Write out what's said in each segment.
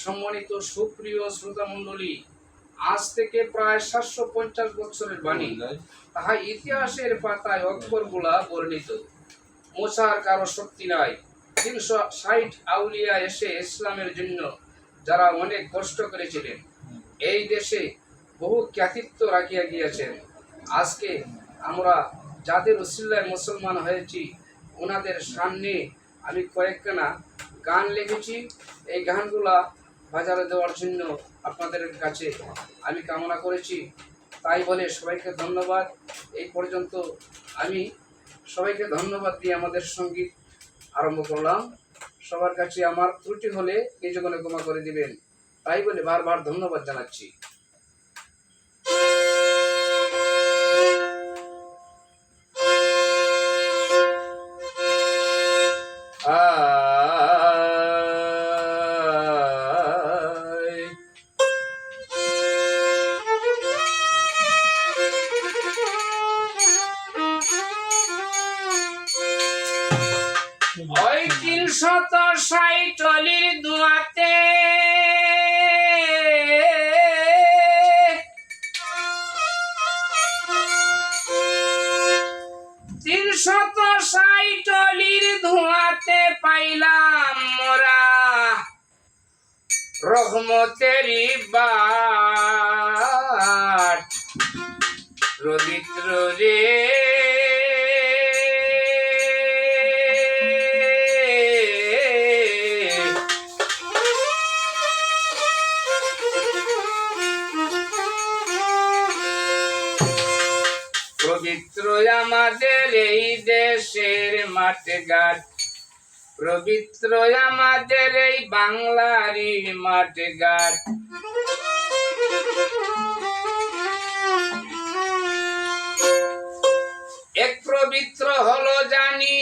সম্মানিত সুপ্রিয় শ্রোতা আজ থেকে প্রায় সাতশো পঞ্চাশ বছরের বাণী। তাহা ইতিহাসের পাতায় বর্ণিত। কারও শক্তি নাই। তিনশো ষাট আউলিয়া এসে ইসলামের জন্য যারা অনেক কষ্ট করেছিলেন, এই দেশে বহু খ্যাতিত্ব রাখিয়া গিয়েছেন। আজকে আমরা যাদের উসিল্লায় মুসলমান হয়েছি, ওনাদের সামনে আমি কয়েকখানা গান লিখেছি। এই গানগুলা বাজারে দেওয়ার জন্য আপনাদের কাছে আমি কামনা করেছি। তাই বলে সবাইকে ধন্যবাদ। এই পর্যন্ত আমি সবাইকে ধন্যবাদ দিয়ে আমাদের সংগীত আরম্ভ করলাম। সবার কাছে আমার ত্রুটি হলে এই জন্য ক্ষমা করে দিবেন। তাই বলে বারবার ধন্যবাদ জানাচ্ছি। ওই তিনশত অলির দুয়াতে। তিনশত অলির ধোঁয়াতে পাইলাম মোরা। রহমতেরি বাট রবিত্র রে এই দেশের মাঠে ঘাট পবিত্র আমাদের এই বাংলারই মাঠে ঘাট এক পবিত্র হলো জানি,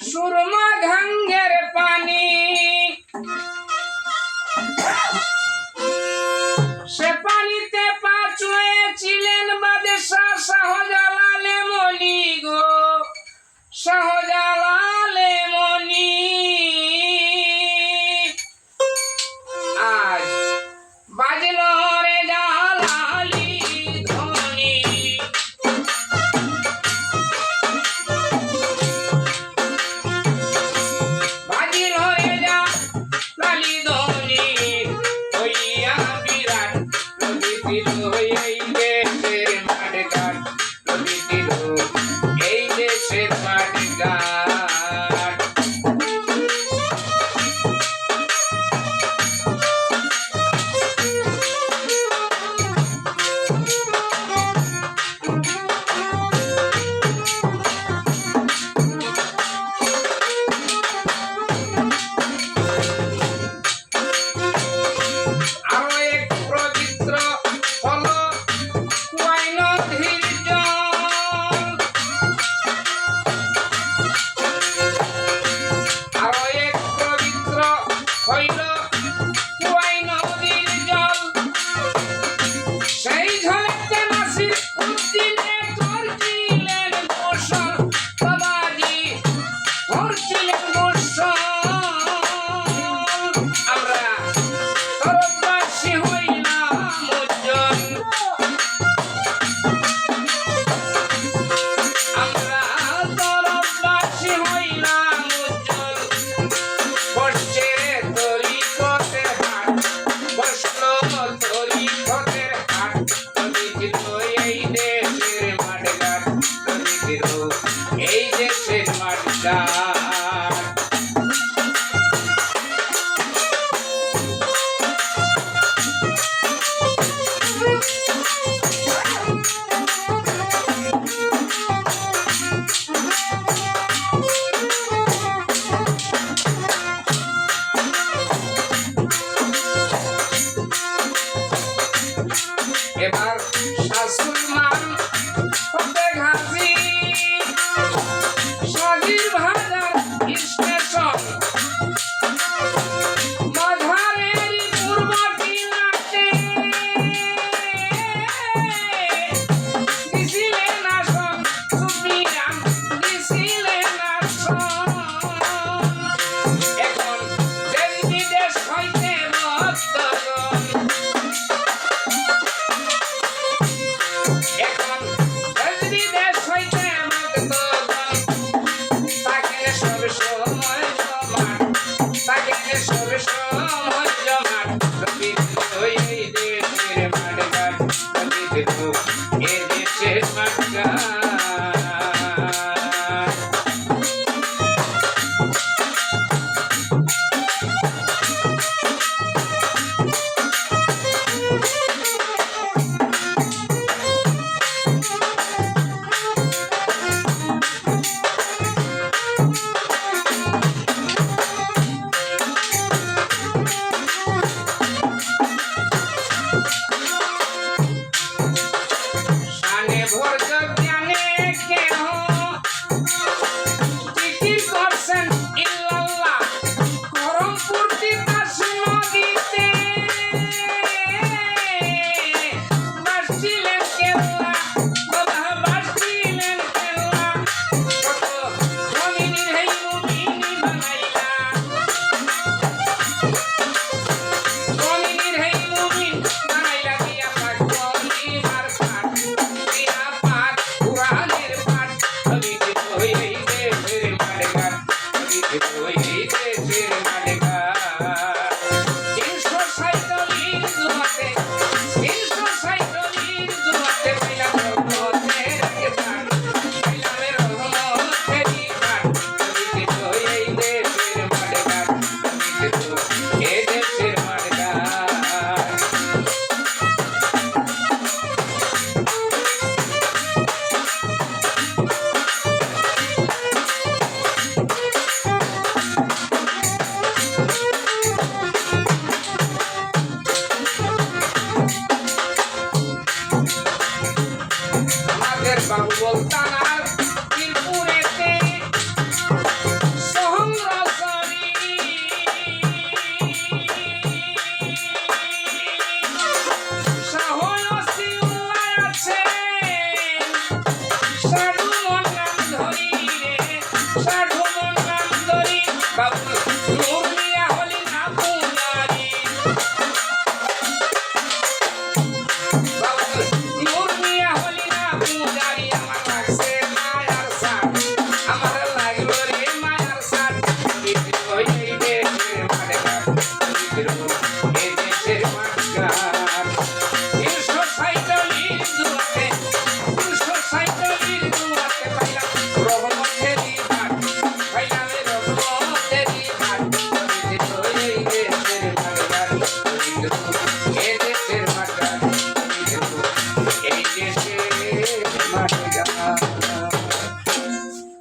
সুরমা ঘাঙ্গের পানি বসলো